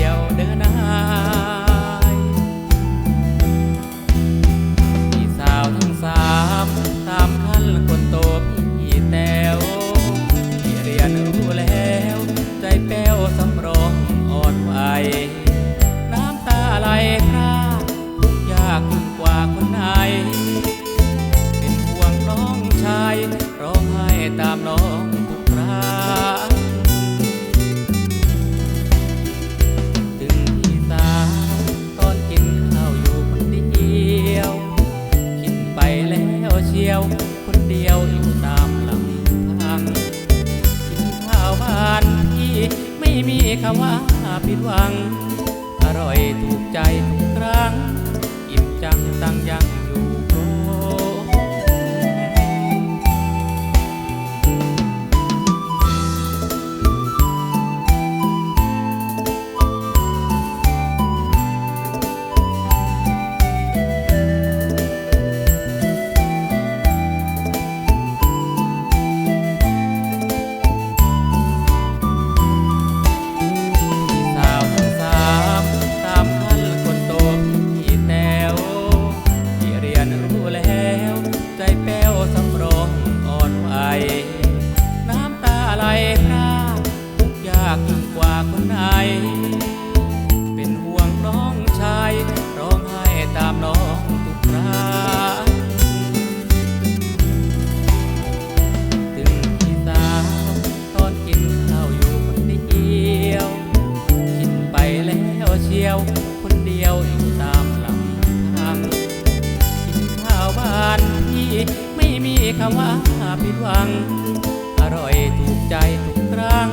เยวเด้อนะ คำว่าผิดหวัง อร่อยถูกใจทุกครั้ง อิ่มจังตั้งยังากกว่าคนไหน เป็นห่วงน้องชาย ร้องไห้ตามน้องทุกครั้าถึงที่สาวตอนกินข้าวอยู่คนเดียว กินไปแล้วเชียว คนเดียวอยู่ตามลำพัง กินข้าวบ้านพี่ไม่มีคำว่าผิดหวัง อร่อยถูกใจทุกครั้ง